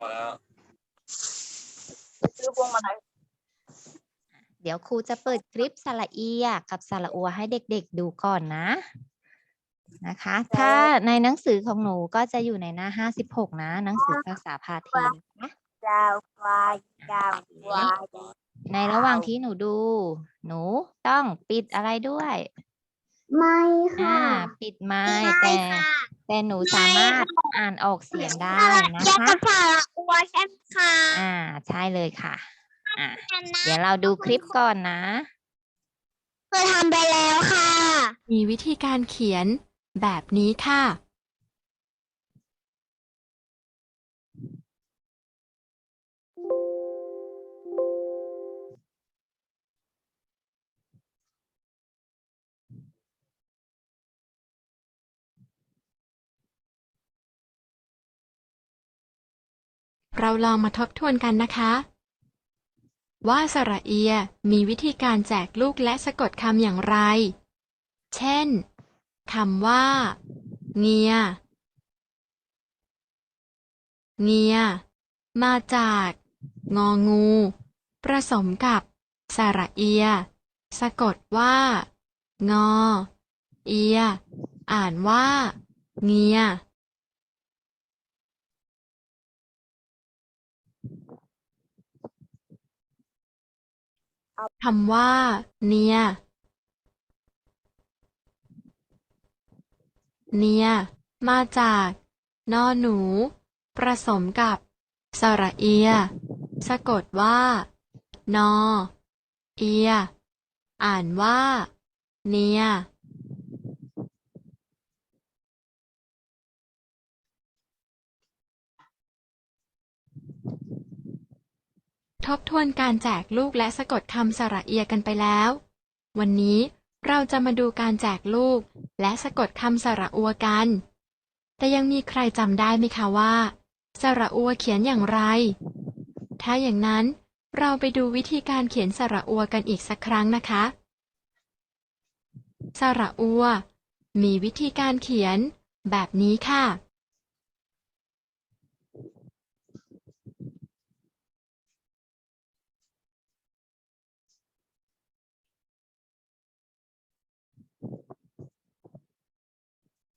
พอแล้วซื้อพวงมาลัยเดี๋ยวครูจะเปิดคลิปสระเอียกับสระอัวให้เด็กๆดูก่อนนะนะคะ ถ้าในหนังสือของหนูก็จะอยู่ในหน้าห้าสิบหกนะ หนังสือภาษาพาทีนะคะดาวควายดาวควายในระหว่างที่หนูดู หนูต้องปิดอะไรด้วย ไม่อ่าค่ะ ปิดไม้แต่ แต่หนูสามารถอ่านออกเสียงได้นะแยกคะกับสาระอัวใช่ไหมคะอ่า ใช่เลยค่ะ อ่าเดี๋ยวเราดูคลิปก่อนนะเคยทำไปแล้วค่ะ มีวิธีการเขียนแบบนี้ค่ะ เราลองมาทบทวนกันนะคะ ว่าสระเอียมีวิธีการแจกลูกและสะกดคำอย่างไร เช่นคำว่า เงีย เงีย มาจาก งองู ผสมกับสระเอีย สะกดว่า งอ เอีย อ่านว่า เงีย คำว่า เนียเนียมาจาก นอหนูผสมกับ สระเอีย สะกดว่า นอ เอีย อ่านว่า เนีย ทบทวนการแจกลูกและสะกดคำสระเอียกันไปแล้ว วันนี้เราจะมาดูการแจกลูก และสะกดคำสระอัวกัน แต่ยังมีใครจำได้ไหมคะว่า สระอัวเขียนอย่างไร ถ้าอย่างนั้นเราไปดูวิธีการเขียนสระอัวกันอีกสักครั้งนะคะ สระอัว มีวิธีการเขียน แบบนี้ค่ะ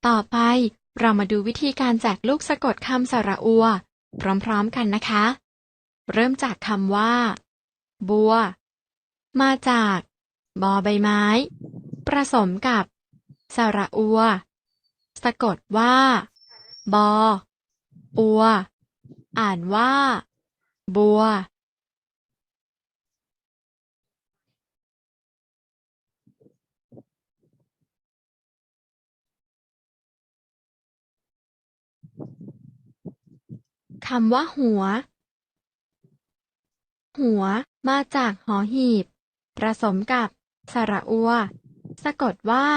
ต่อไปเรามาดูวิธีการแจกลูกสะกดคำสระอัว พร้อมๆกันนะคะ เริ่มจากคำว่า บัว มาจาก บอใบไม้ ผสมกับ สระอัว สะกดว่า บอ อัว อ่านว่า บัว คำว่าหัว หัว มาจากหอหีบ ผสมกับ สระอัว สะกดว่า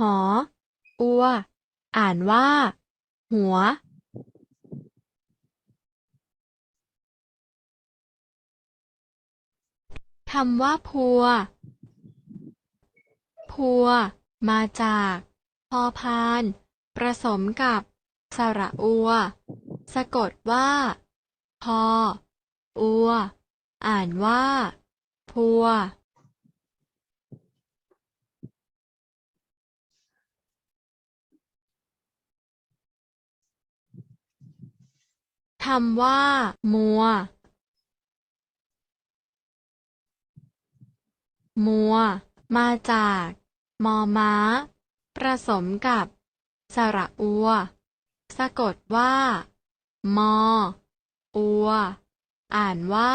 หอ อัว อ่านว่า หัวคำว่าพัว พัว มาจาก พอพาน ผสมกับ สระอัว สะกดว่า พอ อัว อ่านว่า พัว คำว่า มัว มัว มาจาก มอม้า ผสมกับ สระอัว สะกดว่า มอ อัว อ่านว่า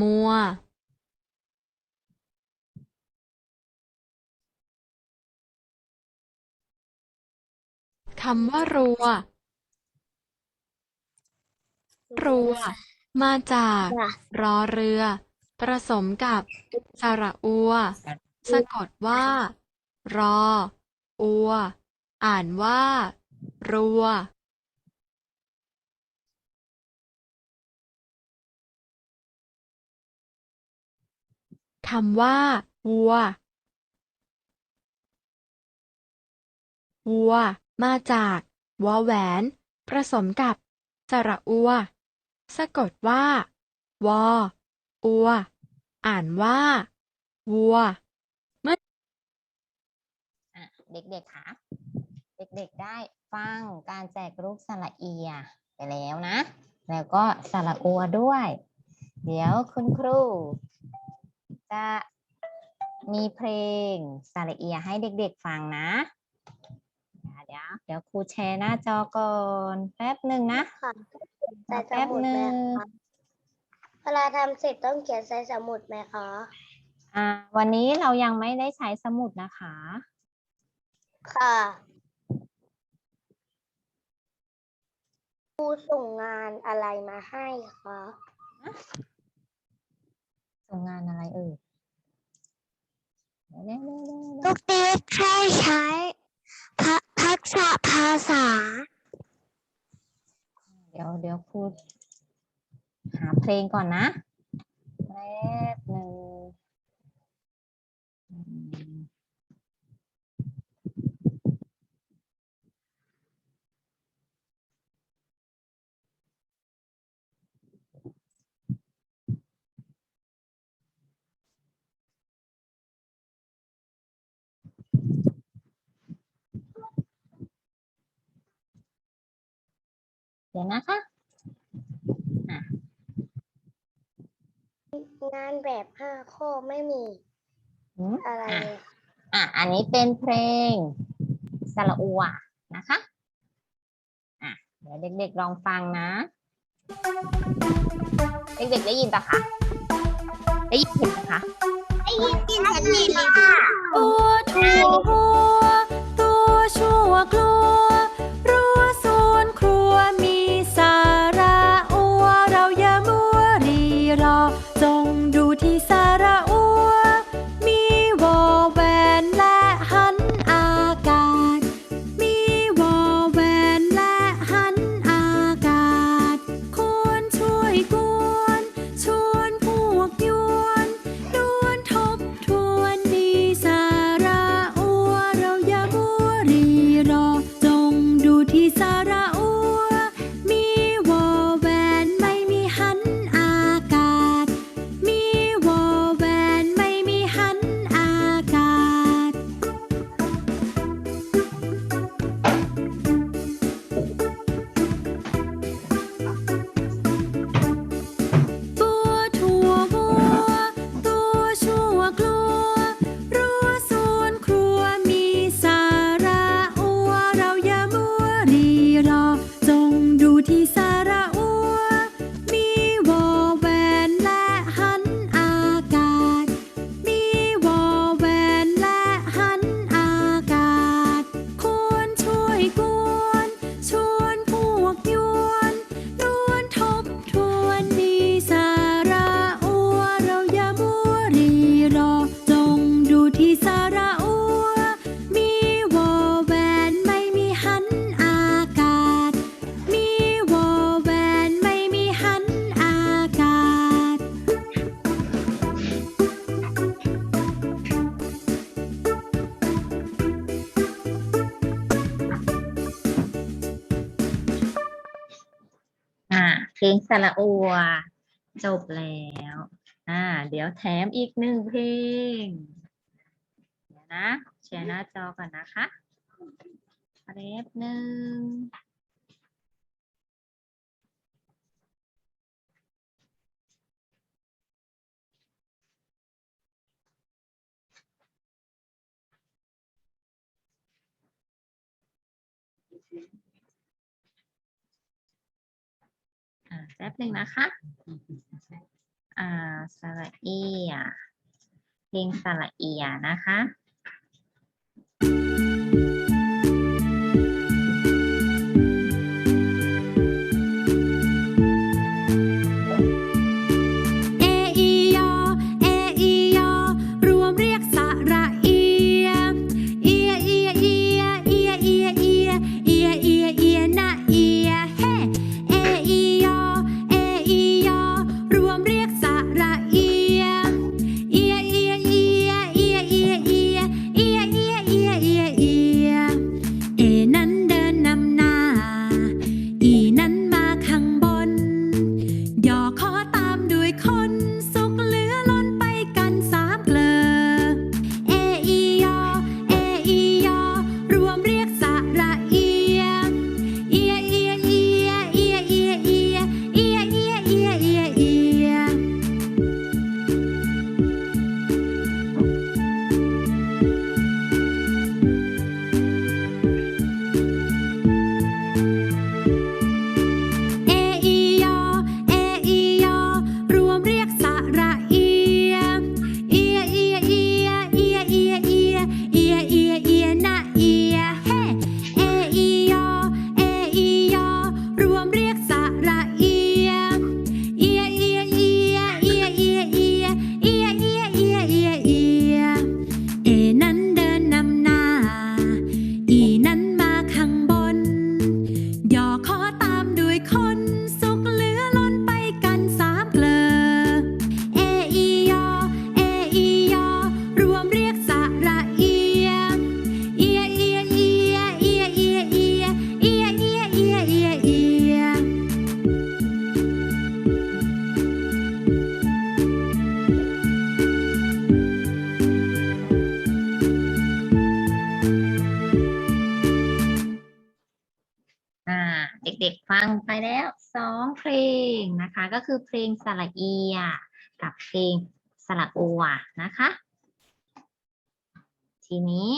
มัวคำว่ารัว รัว มาจากรอเรือ ผสมกับสระอัว สะกดว่า รอ อัว อ่านว่า รัว คำว่า วัว วัว มาจากวอแหวน ผสมกับ สระอัว สะกดว่า วอ อัว อ่านว่า วัวอะเด็กๆคะเด็กๆได้ฟังการแจกรูปสระเอีย ไปแล้วนะ แล้วก็สระอัวด้วย เดี๋ยวคุณครู จะมีเพลงสระเอียให้เด็กๆฟังนะ เดี๋ยวเดี๋ยวครูแชร์หน้าจอก่อนแป๊บหนึ่งนะค่ะใส่แป๊สบมุดหไหมนึ่งคะเวลาทำเสร็จต้องเขียนใส่สมุดไหมคะอ่าวันนี้เรายังไม่ได้ใช้สมุดนะคะ ค่ะครูส่งงานอะไรมาให้คะส่งงานอะไรเอ่ย เดี๋ยวเดี๋ยวเดี๋ยวยวลูกตีแค่ใช้ทักษะภาษา เดี๋ยวเดี๋ยวครูหาเพลงก่อนนะแป๊บหนึ่ง เดี๋ยวนะคะงานแบบห้าข้อไม่มีอืมอะไรอะเลยอะ อันนี้เป็นเพลงสระอัวนะคะ อะ เดี๋ยวเด็กๆลองฟังนะ เด็กๆได้ยินปะคะ ได้ยินเห็นปะคะได้ยินกินฉันนี่เลยค่ะ ตัวถูหัวตัวชั่วกลัว เพละอัว จบแล้ว อ่า เดี๋ยวแถมอีกหนึ่งเพลง เดี๋ยวนะแชร์หน้าจอก่อนนะคะแป๊บหนึ่ง อ่า แป๊บหนึ่งนะคะ อ่าสระเอียเพลงสระเอียนะคะ คือเพลงสระเอียกับเพลงสระอัวนะคะ ทีนี้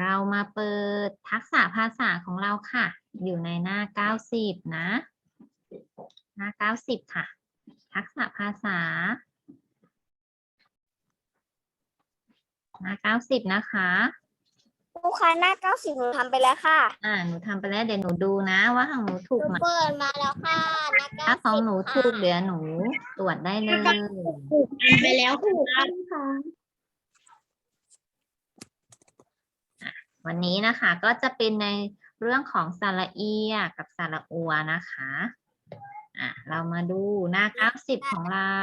เรามาเปิดทักษะภาษาของเราค่ะ อยู่ในหน้า 90 นะ หน้า 90 ค่ะ ทักษะภาษา หน้า 90 นะคะ รูคะหน้าเก้าสิบหนูทำไปแล้วค่ะอ่าหนูทำไปแล้วเดี๋ยวหนูดูนะว่าของหนูถูกหนูไหมเปิดมาแล้วค่ะหน้าเก้าถ้าสิบของหนูถูกเดี๋ยวหนูตรวจได้เลยไปแล้วถูกค่ะวันนี้นะคะ ก็จะเป็นในเรื่องของสระเอียกับสระอัวนะคะอะเรามาดูหน้า90ของเรา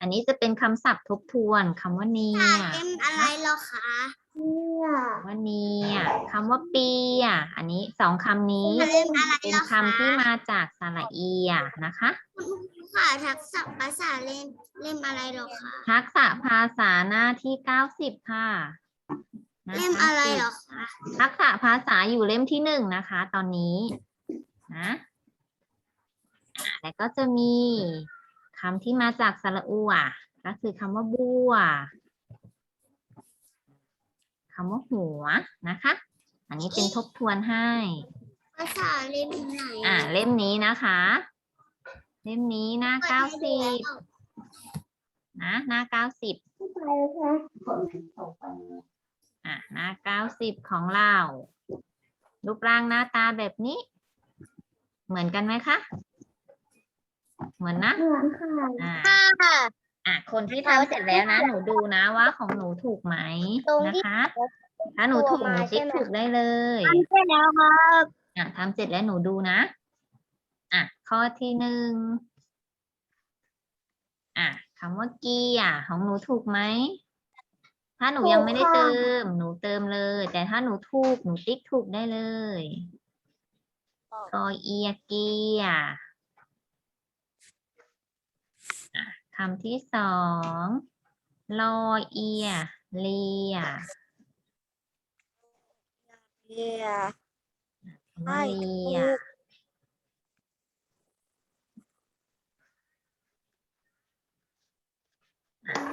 อันนี้จะเป็นคำศัพท์ทบทวนคำว่าเนียเล่มอะไรเหรอคะ เนี่ยว่าเนียคำว่าปีอะอันนี้สองคำนี้เล่มอะไรเป็นเหรอคำที่มาจากสระเอียนะคะ ค่ะทักษะภาษาเล่มเล่มอะไรเหรอคะทักษะภาษาหน้าที่90ค่ะหน้าเล่มอะไร90เหรอคะทักษะภาษาอยู่เล่มที่หนึ่งนะคะ ตอนนี้นะอะแล้วก็จะมีคำที่มาจากสระอัวก็คือคำว่าบัวคำว่าหัวนะคะ อันนี้เป็นทบทวนให้ ภาษาเล่มไหนอ่า เล่มนี้นะคะ เล่มนี้หน้าเก้าสิบนะหน้าเก้าสิบอะหน้าเก้าสิบของเรา รูปร่างหน้าตาแบบนี้ เหมือนกันไหมคะ เหมือนนะ เหมือนค่ะ อ่าค่ะอะคนที่ทำเสร็จแล้วนะ หนูดูนะว่าของหนูถูกไหมตรงนะที่คะ ถ้าหนูถูกหนูติ๊กถูกได้เลยทำเสร็จแล้วครับอะทำเสร็จแล้วหนูดูนะ อะข้อที่หนึ่งอะคำว่าเกียร์ของหนูถูกไหม ถ้าหนูยังไม่ได้เติม หนูเติมเลย แต่ถ้าหนูถูกหนูติ๊กถูกได้เลยกอเอียเกียร์อะคำที่สองลอเอีย เลียเรียคำว่าเลียอะ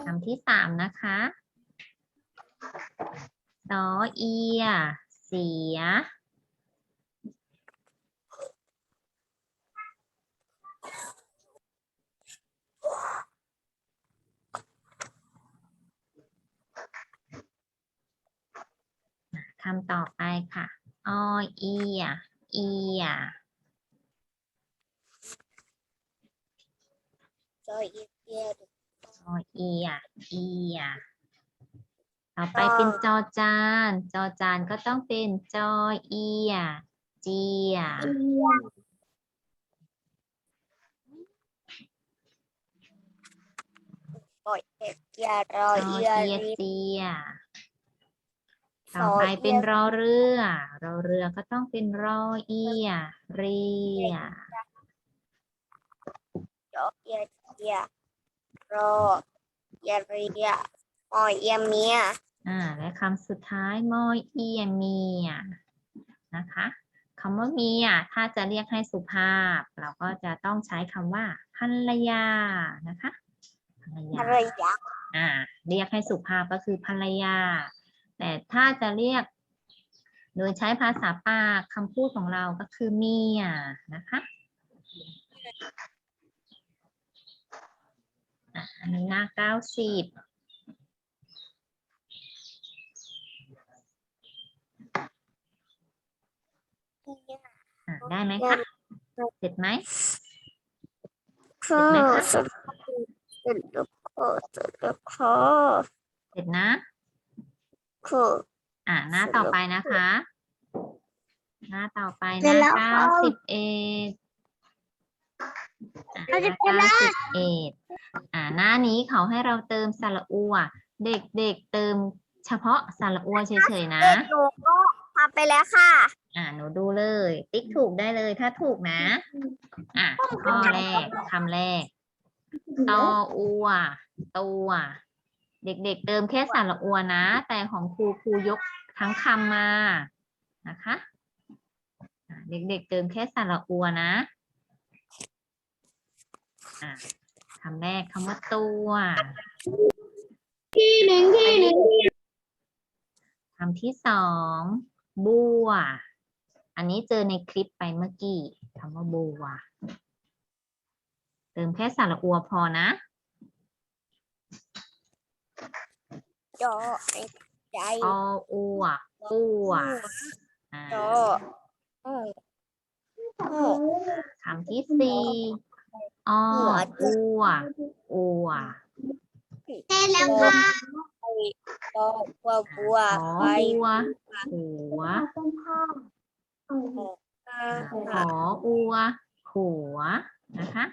คำที่สามนะคะสอเอีย เสีย คำต่อไปค่ะอเอียเอียจอยอีเรียอเอียเอียต่อไปเป็นจอจาน จอจานก็ต้องเป็นจอเอียเจียปล่อยเอียรอรอเอีเอียยรีเจียส ต่ออไปเอียเป็นรอเรือ รอเรือก็ต้องเป็นรอเอีย เรียจอเอียเอียรอเอียเรียปอยเอียเมียอ่า และคำสุดท้ายมอเอียเมียนะคะคำว่าเมียถ้าจะเรียกให้สุภาพ เราก็จะต้องใช้คำว่าภรรยานะคะภรรยาอะไรยะอ่า เรียกให้สุภาพก็คือภรรยา แต่ถ้าจะเรียก โดยใช้ภาษาปากคำพูดของเราก็คือเมียนะคะอะอันนี้หน้าเก้าสิบอะได้ไหมคะ เสร็จไหมคือเห็นไหมคะสุดสุดลูกคอสุดลูกคอเสร็จนะ คืออ่าหน้าต่อไปนะคะ หน้าต่อไปหเสร็น้าจแล้วเก้าค่ะสิบเอ็ดหน้าเสร็จเก้าแล้วสิบเอ็ดอ่าหน้านี้เขาให้เราเติมสระอัว เด็กๆเติมเฉพาะสระอัวเฉยๆนะเด็กหนูก็ทำไปแล้วค่ะ อ่าหนูดูเลย ติ๊กถูกได้เลยถ้าถูกนะ อะข้อแรกคำแรกตออัว ตัว เด็กๆเติมแค่สระอัวนะ แต่ของครูครูยกทั้งคำมานะคะอะเด็กๆเติมแค่สระอัวนะอะคำแรกคำว่าตัวที่หนึ่งที่หนึ่งคำที่สองบัว อันนี้เจอในคลิปไปเมื่อกี้คำว่าบัว เติมแค่สระอัวพอนะ จอไอ้ใจออัวปัวอ่าจอโอ้โอ้คำที่สี่ออัวอัวใช่แล้วค่ะจอบัวบัวขอไปอัวหัวอ่าขออัวหัวนะคะ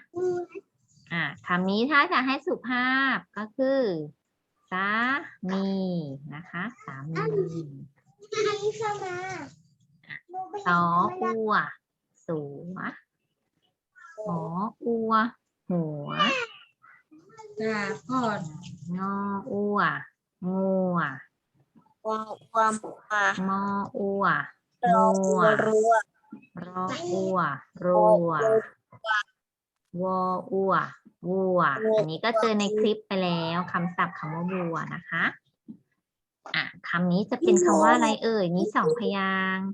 อ่าคำนี้ถ้าจะให้สุภาพก็คือสา มีนะคะสามีสออัวสัวหออัว หัวจ้าพ่องออัวงัววัววัวมามออัวรอวัวรัวรออัวรัว วออัววัว อันนี้ก็เจอในคลิปไปแล้วคำศัพท์คำว่าวัวนะคะ อะคำนี้จะเป็นคำว่าอะไรเอ่ย มีสองพยางค์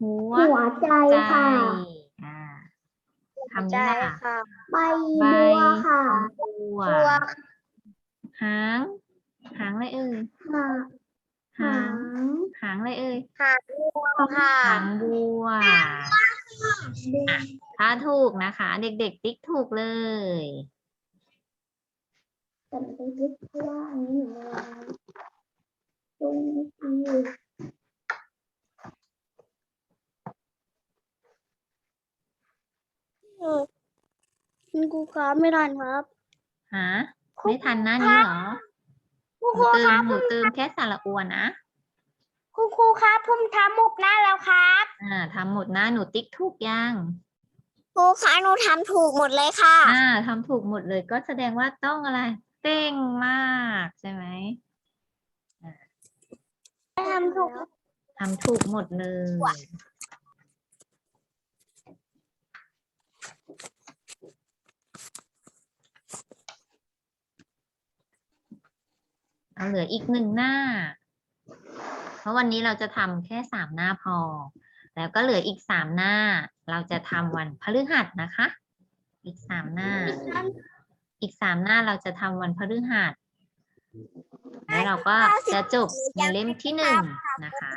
หัวหัวใจใจค่ะอ่าคำนี้ล่ะค่ะใบใบบัวค่ะบัวบัวหาง หางอะไรเอ่ย หาหาหางงหางอะไรเอ่ย หางบัวค่ะหางบัวอะถ้าถูกนะคะ เด็กๆ ติ๊กถูกเลย แต่ไม่ได้คิดว่าอันนี้หนูมาตรงนี้คุณครูครับไม่ทันครับฮะไม่ทันหน้านี้เหรอ คุณหคนูรูเติครัมบหนูเติมแค่สระอัวนะคุณครูครับผมทำหมดหน้าแล้วครับอ่าทำหมดหน้าหนูติ๊กถูกยังครูคะหนูทำถูกหมดเลยค่ะ อ่าทำถูกหมดเลยก็แสดงว่าต้องอะไรเก่งมากใช่ไหมทำถูก ทำถูกหมดเลย เอาเหลืออีกหนึ่งหน้า เพราะวันนี้เราจะทำแค่สามหน้าพอ แล้วก็เหลืออีกสามหน้า เราจะทำวันพฤหัสนะคะ อีกสามหน้า อีกสามหน้าเราจะทำวันพฤหัสแล้วเราก็จะจบในเล่มที่หนึ่งนะคะ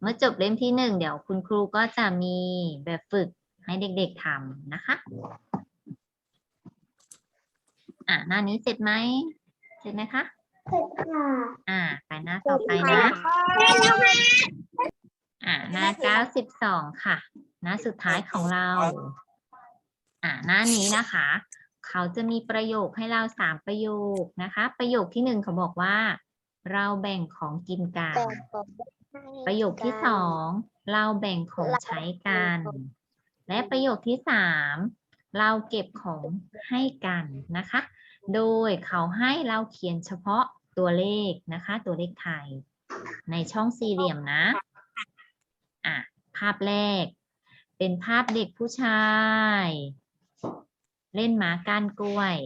เมื่อจบเล่มที่หนึ่งเดี๋ยวคุณครูก็จะมีแบบฝึกให้เด็กๆทำนะคะ อะหน้านี้เสร็จไหมเสร็จไหมคะเสร็จค่ะอ่า ไปหน้าต่อไปนะอ่าหน้าเก้าสิบสองค่ะ หน้าสุดท้ายของเรา อ่าหน้านี้นะคะ เขาจะมีประโยคให้เราสามประโยคนะคะ ประโยคที่หนึ่งเขาบอกว่า เราแบ่งของกินกัน ประโยคที่สองเราแบ่งของใช้กัน และประโยคที่สาม เราเก็บของให้กันนะคะ โดยเขาให้เราเขียนเฉพาะตัวเลขนะคะ ตัวเลขไทย ในช่องสี่เหลี่ยมนะ อะ ภาพแรก เป็นภาพเด็กผู้ชาย เล่นหมาก้านกล้วย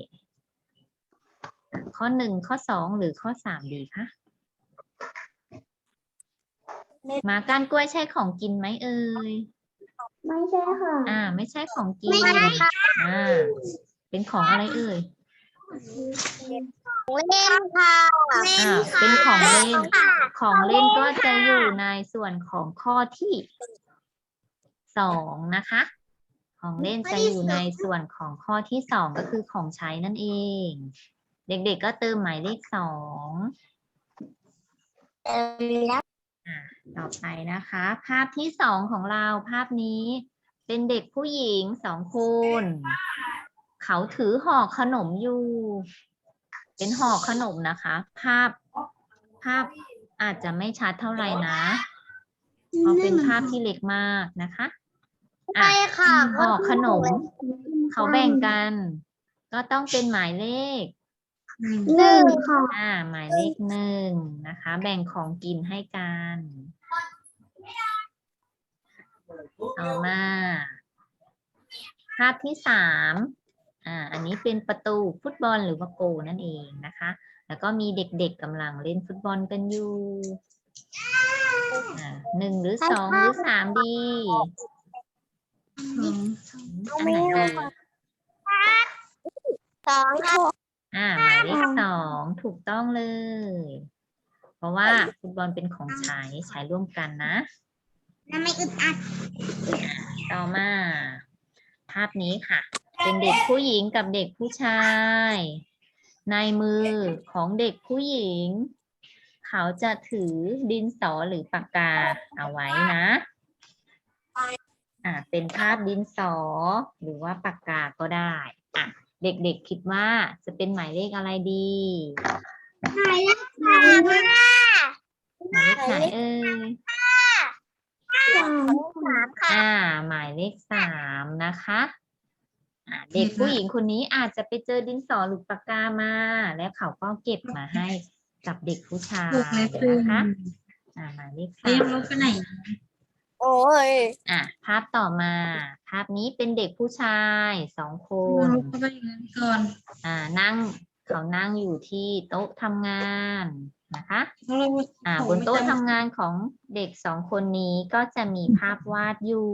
ข้อหนึ่งข้อสองหรือข้อสามดีคะหมาก้านกล้วยใช่ของกินไหมเอ่ย ไม่ใช่ค่ะ อ่า ไม่ใช่ของกินไม่ใช่ค่ะ อ่า เป็นของอะไรเอ่ย เล่นค่ะอ่า เป็นของเล่น ของเล่นก็จะอยู่ในส่วนของข้อที่สองนะคะ ของเล่นจะอยู่ในส่วนของข้อที่สองก็คือของใช้นั่นเอง เด็กๆก็เติมหมายเลขสองเออแล้ว ต่อไปนะคะ ภาพที่สองของเราภาพนี้เป็นเด็กผู้หญิงสองคน เขาถือห่อขนมอยู่ เป็นห่อขนมนะคะ ภาพภาพอาจจะไม่ชัดเท่าไหร่นะเพราะเป็นภาพที่เล็กมากนะคะอะใช่ค่ะห่อขนม เขาแบ่งกัน ก็ต้องเป็นหมายเลข หนึ่งค่ะอ่า หมายเลขหนึ่งนะคะ แบ่งของกินให้กันต่อมา ภาพที่สามอ่า อันนี้เป็นประตูฟุตบอลหรือว่าโกลนั่นเองนะคะ แล้วก็มีเด็กๆกำลังเล่นฟุตบอลกันอยู่อ่าหนึ่งหรือสองหรือสามดีอันไหนเอ่ยสองค่ะ อ่าหมายเลขสองถูกต้องเลย เพราะว่าฟุตบอลเป็นของใช้ใช้ร่วมกันนะนั่นไม่อึดอัดต่อมา ภาพนี้ค่ะ เป็นเด็กผู้หญิงกับเด็กผู้ชาย ในมือของเด็กผู้หญิง เขาจะถือดินสอหรือปากกาเอาไว้นะอ่าเป็นภาพดินสอหรือว่าปากกาก็ได้อะ เด็กๆคิดว่าจะเป็นหมายเลขอะไรดี หมายเลขสามค่ะหมายเลขไหนเอ่ยสามค่ะ อ่า หมายเลขสามนะคะอ่าเด็กผู้หญิงคนนี้อาจจะไปเจอดินสอหรือปากกามา แล้วเขาก็เก็บมาให้กับเด็กผู้ชายถูกเลยคือนะคะอ่าหมายเลขสาเรียมกลูกไปไหน โอ้ยอะภาพต่อมา ภาพนี้เป็นเด็กผู้ชายสองคนลูกเข้าไปอย่างนั้นก่อนอ่านั่งเขานั่งอยู่ที่โต๊ะทำงานนะคะลูกอ่าบนโต๊ะทำงานของเด็กสองคนนี้ก็จะมีภาพวาดอยู่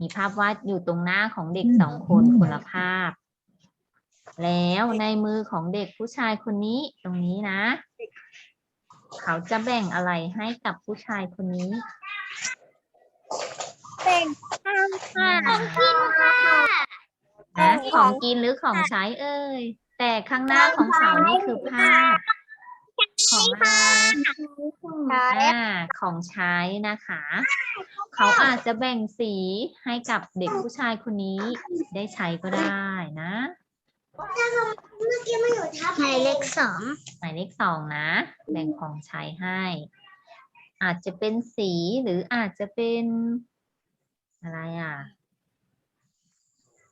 มีภาพวาดอยู่ตรงหน้าของเด็กสองคนคนละภาพ แล้วในมือของเด็กผู้ชายคนนี้ตรงนี้นะ เขาจะแบ่งอะไรให้กับผู้ชายคนนี้ เป็นข้าวค่ะของกินค่ะนะของกินหรือของใช้เอ่ย แต่ข้างหน้าของเขานี่คือภาพของอะไรอ่าของใช้นะคะ เขาอาจจะแบ่งสีให้กับเด็กผู้ชายคนนี้ได้ใช้ก็ได้นะเมื่อกี้ไม่อยู่ทับหมายเลขสองหมายเลขสองนะ แบ่งของใช้ให้ อาจจะเป็นสีหรืออาจจะเป็น อะไรอะ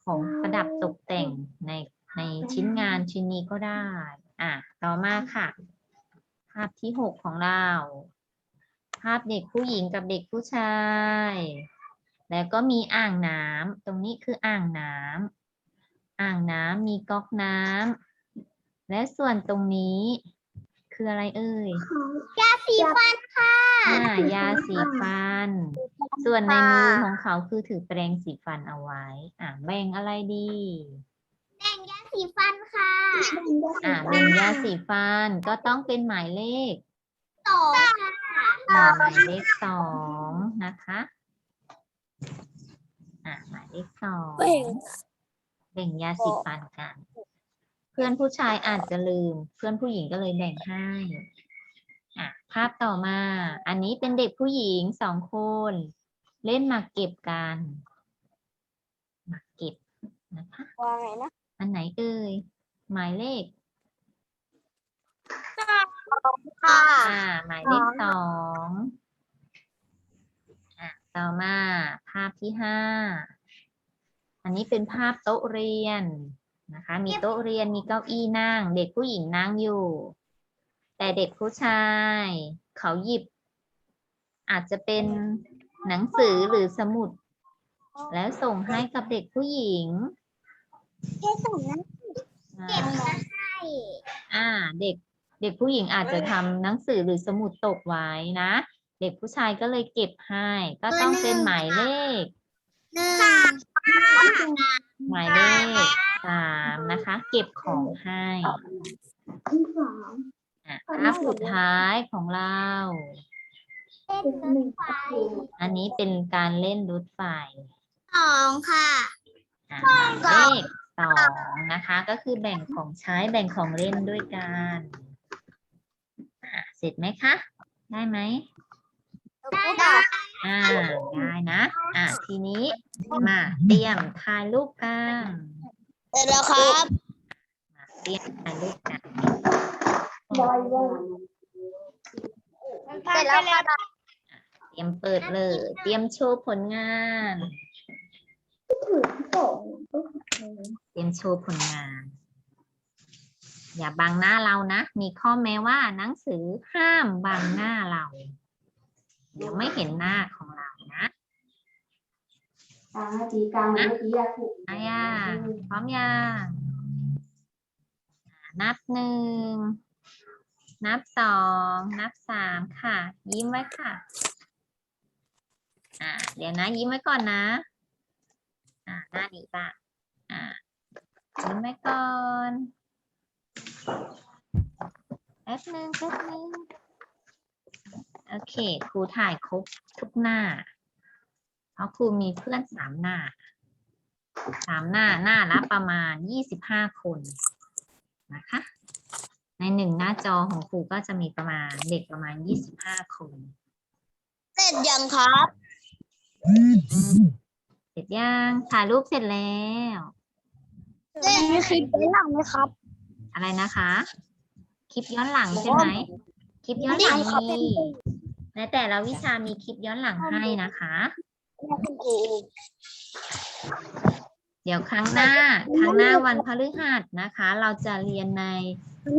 ของประดับตกแต่งในในชิ้นงานชิ้นนี้ก็ได้ อะ ต่อมาค่ะ ภาพที่หกของเรา ภาพเด็กผู้หญิงกับเด็กผู้ชาย แล้วก็มีอ่างน้ำ ตรงนี้คืออ่างน้ำ อ่างน้ำมีก๊อกน้ำ และส่วนตรงนี้ คืออะไรเอ่ย ยาสีฟันค่ะอ่ายาสีฟัน ส่วนในมือของเขาคือถือแปรงสีฟันเอาไว้ อ่าแบ่งอะไรดี แบ่งยาสีฟันค่ะ อ่าแบ่งยาสีฟันก็ต้องเป็นหมายเลขสองค่ะอ่าหมายเลขสองนะคะ อ่าหมายเลขสองแบ่งแบ่งยาสีฟันกันเพื่อนผู้ชายอาจจะลืม เพื่อนผู้หญิงก็เลยแบ่งให้อะภาพต่อมา อันนี้เป็นเด็กผู้หญิงสองคน เล่นหมากเก็บกันหมากเก็บนะคะว่าไงนะอันไหนเอ่ยหมายเลขค่ะอ่าหมายเลขสองอะต่อมาภาพที่ห้าอันนี้เป็นภาพโต๊ะเรียน นะคะ มีโต๊ะเรียนมีเก้าอี้นั่ง เด็กผู้หญิงนั่งอยู่ แต่เด็กผู้ชาย เขาหยิบ อาจจะเป็นหนังสือหรือสมุด แล้วส่งให้กับเด็กผู้หญิงแค่ส่งนั้นอ่าเก็บมาให้อ่า เด็กเด็กผู้หญิงอาจจะทำหนังสือหรือสมุดตกไว้นะ เด็กผู้ชายก็เลยเก็บให้ ก็ต้องเป็นหมายเลขหนึ่งหมายเลข สามนะคะ เก็บของให้ที่สามอะภาพสุดท้ายของเรา เล่นรถไฟอันนี้เป็นการเล่นรถไฟสองค่ะ อะหมายเลขสองนะคะ ก็คือแบ่งของใช้แบ่งของเล่นด้วยกันอะเสร็จไหมคะ ได้ไหม ได้ค่ะอ่าได้นะ อะทีนี้มาเตรียมถ่ายรูปกันเสร็จแล้วครับเตรียมถ่ายรูกันบอยบอยเสร็จแล้วค่ะเตรียมเปิดเลย เตรียมโชว์ผลงาน เตรียมโชว์ผลงาน อย่าบังหน้าเรานะ มีข้อแม้ว่าหนังสือห้ามบังหน้าเรา เดี๋ยวไม่เห็นหน้าของเรา กลางนาทีกลางเมื่อกี้อะถูกอายาพร้อมยังอ่านับหนึ่ง นับสอง นับสามค่ะ ยิ้มไว้ค่ะ อ่า เดี๋ยวนะ ยิ้มไว้ก่อนนะ อ่า หน้านี้ป่ะอ่า ยิ้มไว้ก่อนแป๊บนึงแป๊บนึงโอเค ครูถ่ายครบทุกหน้า เพราะครูมีเพื่อนสามหน้าสามหน้าหน้าละประมาณยี่สิบห้าคนนะคะ ในหนึ่งหน้าจอของครูก็จะมีประมาณเด็กประมาณยี่สิบห้าคนเสร็จยังครับ เสร็จยังถ่ายรูปเสร็จแล้วมีคลิปย้อนหลังไหมครับ อะไรนะคะ คลิปย้อนหลังใช่ไหมคลิปย้อนหลังครับมีในแต่ละวิชามีคลิปย้อนหลังให้นะคะ คุณครู เดี๋ยวครั้งหน้า ครั้งหน้าวันพฤหัสนะคะ เราจะเรียนใน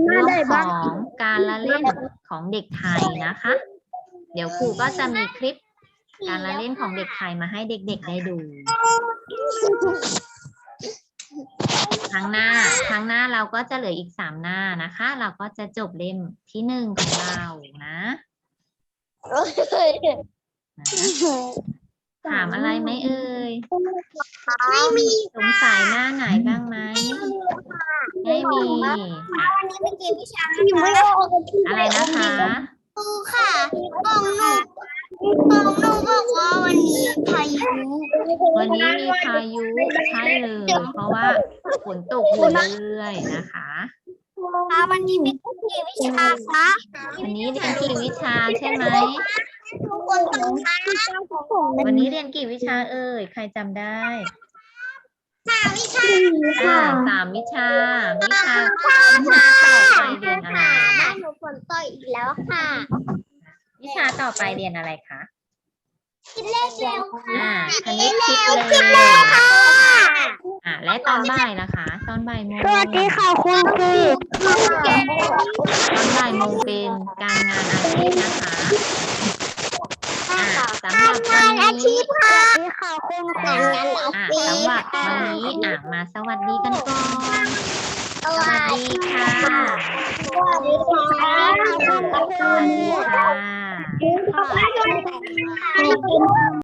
เรื่องของการละเล่นของเด็กไทยนะคะ เดี๋ยวครูก็จะมีคลิปการละเล่นของเด็กไทยมาให้เด็กๆได้ดู ครั้งหน้า ครั้งหน้าเราก็จะเหลืออีกสามหน้านะคะ เราก็จะจบเล่มที่หนึ่งของเรานะ ถามอะไรไหมเอ่ย ไม่มีสงสัยหน้าไหนบ้างไหม ไม่มี วันนี้ไม่กินวิชาอยู่ไม่ออกอะไรนะคะครูค่ะของหนูของหนูบอกว่าวันนี้พายุวันนี้มีพายุใช่เลย เพราะว่าฝนตกอยู่เรื่อยๆนะคะค่ะวันนี้ไม่กินวิชาคะวันนี้เรียนกี่วิชาใช่ไหมทุกคนต้องทานวันนี้เรียนกี่วิชาเอ่ย ใครจำได้สามวิชาอ่าสามวิชา วิชาวิชาต่อไปเรียนอะไร บ้านหนูฝนตกอีกแล้วค่ะวิชาต่อไปเรียนอะไรคะ คิดเลขเร็วค่ะอ่าคณิตคิดเลยอ่าและตอนบ่ายนะคะ ตอนบ่ายโมงสวัสดีค่ะคุณครู ตอนบ่ายโมงเป็นการงานอาชีพนะคะอ่า สำหรับวันนี้สวัสดีค่ะคุณครูงานอาอะชีพสำหรับวันนี้อะมาสวัสดีกันก่อน สวัสดีค่ะ สวัสดีค่ะสวัสดีค่ะ ค่ะ